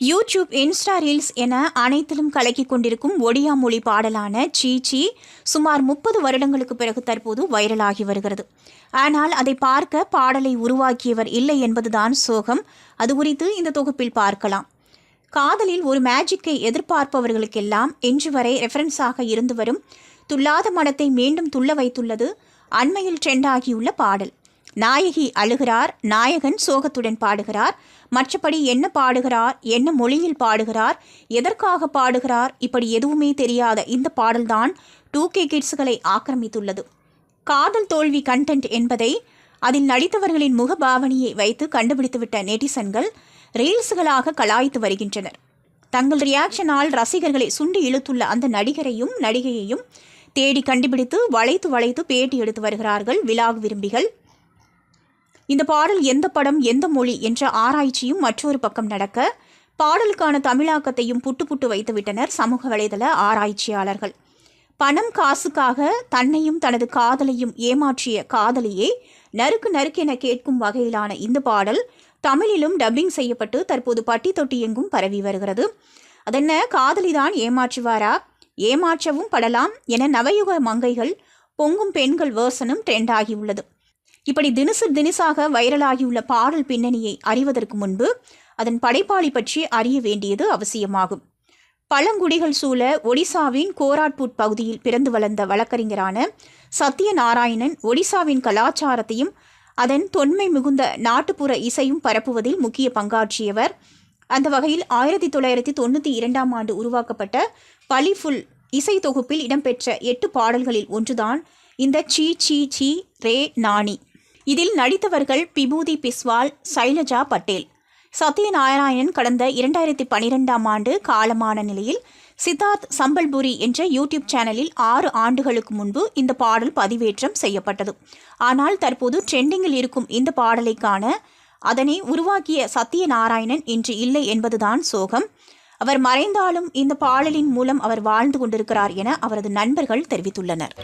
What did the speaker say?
YouTube Insta reels என அனைத்திலும் கலக்கிக் கொண்டிருக்கும் ஒடியா மொழி பாடலான சீச்சி சுமார் முப்பது வருடங்களுக்கு பிறகு தற்போது வைரலாகி வருகிறது. ஆனால் அதை பார்க்க பாடலை உருவாக்கியவர் இல்லை என்பதுதான் சோகம். அது குறித்து இந்த தொகுப்பில் பார்க்கலாம். காதலில் ஒரு மேஜிக்கை எதிர்பார்ப்பவர்களுக்கெல்லாம் இன்று வரை ரெஃபரன்ஸாக இருந்து வரும். துல்லாத மனத்தை மீண்டும் துள்ள வைத்துள்ளது. அண்மையில் ட்ரெண்டாகியுள்ள பாடல். நாயகி அழுகிறார் நாயகன் சோகத்துடன் பாடுகிறார். மற்றபடி என்ன பாடுகிறார் என்ன மொழியில் பாடுகிறார் எதற்காக பாடுகிறார் இப்படி எதுவுமே தெரியாத இந்த பாடல்தான் டூ கே கிட்ஸ்களை ஆக்கிரமித்துள்ளது. காதல் தோல்வி கண்டென்ட் என்பதை அதில் நடித்தவர்களின் முகபாவனையை வைத்து கண்டுபிடித்துவிட்ட நெட்டிசன்கள் ரீல்ஸுகளாக கலாய்த்து வருகின்றனர். தங்கள் ரியாக்ஷனால் ரசிகர்களை சுண்டி இழுத்துள்ள அந்த நடிகரையும் நடிகையையும் தேடி கண்டுபிடித்து வளைத்து வளைத்து பேட்டி எடுத்து வருகிறார்கள் விலாக் விரும்பிகள் இந்த பாடல் எந்த படம் எந்த மொழி என்ற ஆராய்ச்சியும் மற்றொரு பக்கம் நடக்க பாடலுக்கான தமிழாக்கத்தையும் புட்டு புட்டு வைத்துவிட்டனர் சமூக வலைதள ஆராய்ச்சியாளர்கள். பணம் காசுக்காக தன்னையும் தனது காதலையும் ஏமாற்றிய காதலியே நறுக்கு நறுக்கென கேட்கும் வகையிலான இந்த பாடல் தமிழிலும் டப்பிங் செய்யப்பட்டு தற்போது பட்டி தொட்டி எங்கும் பரவி வருகிறது. அதென்ன காதலிதான் ஏமாற்றுவாரா? ஏமாற்றவும் படலாம் என நவயுக மங்கைகள் பொங்கும் பெண்கள் வேர்சனும் ட்ரெண்ட் ஆகியுள்ளது. இப்படி தினசு தினசாக வைரலாகியுள்ள பாடல் பின்னணியை அறிவதற்கு முன்பு அதன் படைப்பாளி பற்றி அறிய வேண்டியது அவசியமாகும். பழங்குடிகள் சூழ ஒடிசாவின் கோராட்பூட் பகுதியில் பிறந்து வளர்ந்த வழக்கறிஞரான சத்யநாராயணன் ஒடிசாவின் கலாச்சாரத்தையும் அதன் தொன்மை மிகுந்த நாட்டுப்புற இசையும் பரப்புவதில் முக்கிய பங்காற்றியவர். அந்த வகையில் ஆயிரத்தி தொள்ளாயிரத்தி தொண்ணூற்றி இரண்டாம் ஆண்டு உருவாக்கப்பட்ட பலிஃபுல் இசை தொகுப்பில் இடம்பெற்ற எட்டு பாடல்களில் ஒன்றுதான் இந்த சீ சீ சீ ரே நாணி. இதில் நடித்தவர்கள் பிபூதி பிஸ்வால் சைலஜா பட்டேல். சத்யநாராயணன் கடந்த இரண்டாயிரத்தி பனிரெண்டாம் ஆண்டு காலமான நிலையில் சித்தார்த் சம்பல்புரி என்ற யூடியூப் சேனலில் ஆறு ஆண்டுகளுக்கு முன்பு இந்த பாடல் பதிவேற்றம் செய்யப்பட்டது. ஆனால் தற்போது ட்ரெண்டிங்கில் இருக்கும் இந்த பாடலை காண அதனை உருவாக்கிய சத்யநாராயணன் இன்று இல்லை என்பதுதான் சோகம். அவர் மறைந்தாலும் இந்த பாடலின் மூலம் அவர் வாழ்ந்து கொண்டிருக்கிறார் என அவரது நண்பர்கள் தெரிவித்துள்ளனர்.